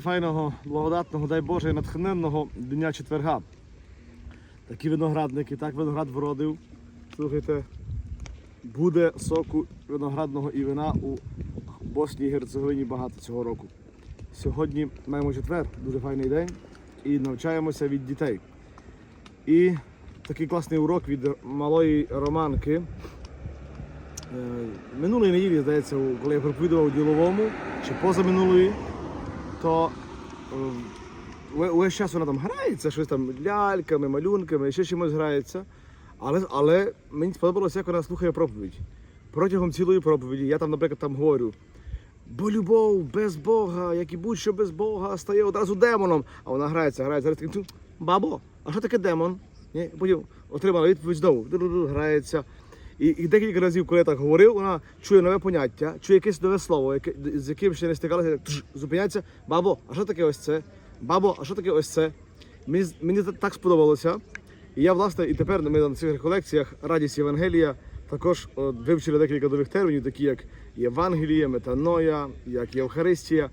файного, благодатного, дай Боже, і натхненного дня четверга. Такі виноградники, так виноград вродив. Слухайте, буде соку виноградного і вина у Босній і Герцеговині багато цього року. Сьогодні маємо четвер, дуже файний день, і навчаємося від дітей. І такий класний урок від малої романки. Е, Минулої неділі, здається, коли я проповідував у діловому, чи позаминулої, то весь час вона там грається, щось там ляльками, малюнками, ще чимось грається. Але, але мені сподобалося, як вона слухає проповідь. Протягом цілої проповіді я там, наприклад, там говорю. Бо любов без Бога, як і будь-що без Бога, стає одразу демоном. А вона грається, грається, грається. «Тю, Бабо, а що таке демон? Ні? Потім отримала відповідь знову. Грається. І, і декілька разів, коли я так говорив, вона чує нове поняття, чує якесь нове слово, яке, з яким ще не стикалася, зупиняється. Бабо, а що таке ось це? Бабо, а що таке ось це? Мені, мені так сподобалося. І я, власне, і тепер ми на цих реколекціях радість Євангелія також от, вивчили декілька нових термінів, такі як Євангеліє, метаноя, як Євхаристія.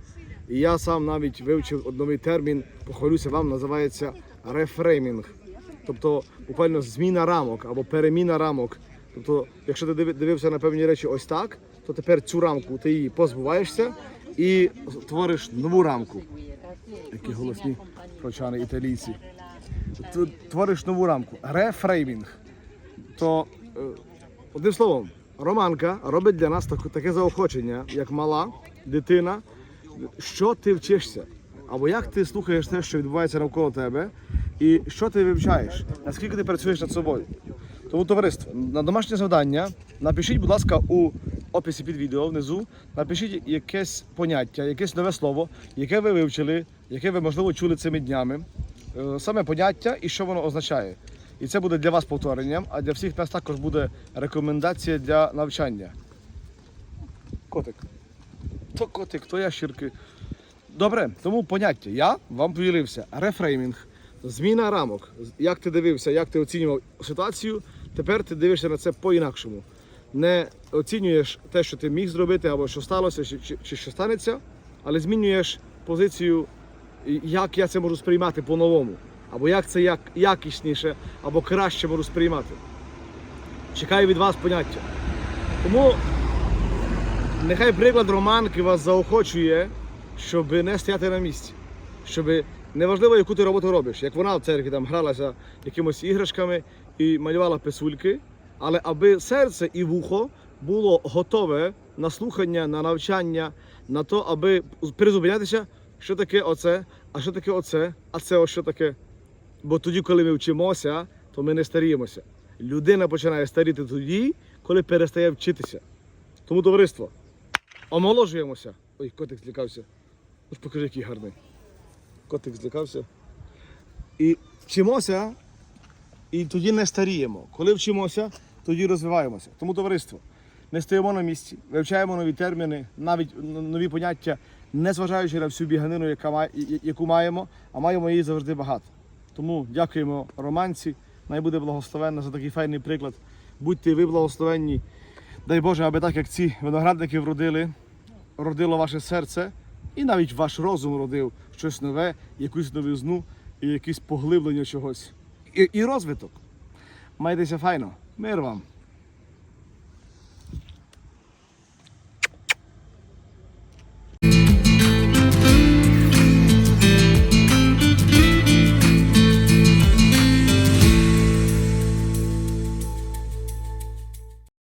І я сам навіть вивчив новий термін, похвалюся вам, називається рефреймінг. Тобто буквально зміна рамок або переміна рамок. Тобто, якщо ти дивився на певні речі ось так, то тепер цю рамку ти її позбуваєшся і твориш нову рамку. Які голосні прочани італійці. Твориш нову рамку. Рефреймінг. То, е, одним словом, Романка робить для нас таке заохочення, як мала дитина, що ти вчишся, або як ти слухаєш те, що відбувається навколо тебе, і що ти вивчаєш, наскільки ти працюєш над собою. Тому, товариство, на домашнє завдання напишіть, будь ласка, у описі під відео внизу, напишіть якесь поняття, якесь нове слово, яке ви вивчили, яке ви, можливо, чули цими днями. Е, Саме поняття і що воно означає. І це буде для вас повторенням, а для всіх нас також буде рекомендація для навчання. Котик. То котик, то ящірки. Добре, тому поняття. Я вам поділився. Рефреймінг, зміна рамок. Як ти дивився, як ти оцінював ситуацію, тепер ти дивишся на це по-інакшому. Не оцінюєш те, що ти міг зробити, або що сталося, чи, чи, чи що станеться, але змінюєш позицію, як я це можу сприймати по-новому. Або як це як, якісніше, або краще можу сприймати. Чекаю від вас поняття. Тому Нехай приклад романки вас заохочує, щоб не стояти на місці. Щоб неважливо, яку ти роботу робиш, як вона в церкві там гралася якимось іграшками і малювала писульки, але аби серце і вухо було готове на слухання, на навчання, на то, аби призупинятися, що таке оце, а що таке оце, а це ось що таке. Бо тоді, коли ми вчимося, то ми не старіємося. Людина починає старіти тоді, коли перестає вчитися. Тому товариство, омоложуємося. Ой, котик злякався. Покажи, який гарний. Котик злякався. І вчимося, і тоді не старіємо. Коли вчимося, тоді розвиваємося. Тому товариство, не стоїмо на місці, вивчаємо нові терміни, навіть нові поняття, не зважаючи на всю біганину, яка яку маємо, а маємо її завжди багато. Тому дякуємо романці. Най буде благословенна за такий файний приклад. Будьте ви благословенні. Дай Боже, аби так як ці виноградники вродили, родило ваше серце, і навіть ваш розум родив щось нове, якусь новизну і якесь поглиблення чогось. І, і розвиток. Майтеся файно. Мир вам!